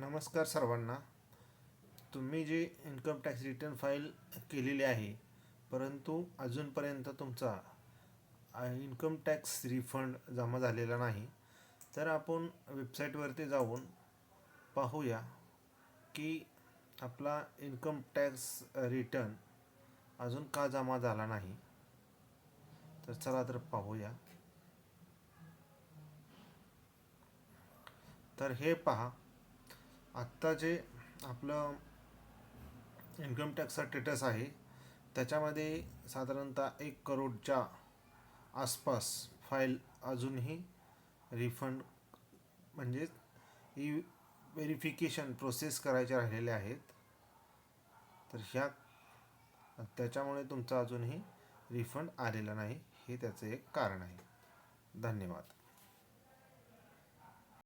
नमस्कार सर्वांना. तुम्ही जी इन्कम टॅक्स रिटर्न फाईल केलेली आहे परंतु अजूनपर्यंत तुमचा इन्कम टॅक्स रिफंड जमा झालेला नाही तर आपण वेबसाईटवरती जाऊन पाहूया की आपला इन्कम टॅक्स रिटर्न अजून का जमा झाला नाही. तर चला तर पाहूया. तर हे पहा. आत्ता जे आपलं इन्कम टॅक्सचा स्टेटस आहे त्याच्यामध्ये साधारणतः एक करोडच्या आसपास फाईल अजूनही रिफंड म्हणजे ई व्हेरिफिकेशन प्रोसेस करायचे राहिलेले आहेत. तर ह्या त्याच्यामुळे तुमचा अजूनही रिफंड आलेला नाही हे त्याचं एक कारण आहे. धन्यवाद.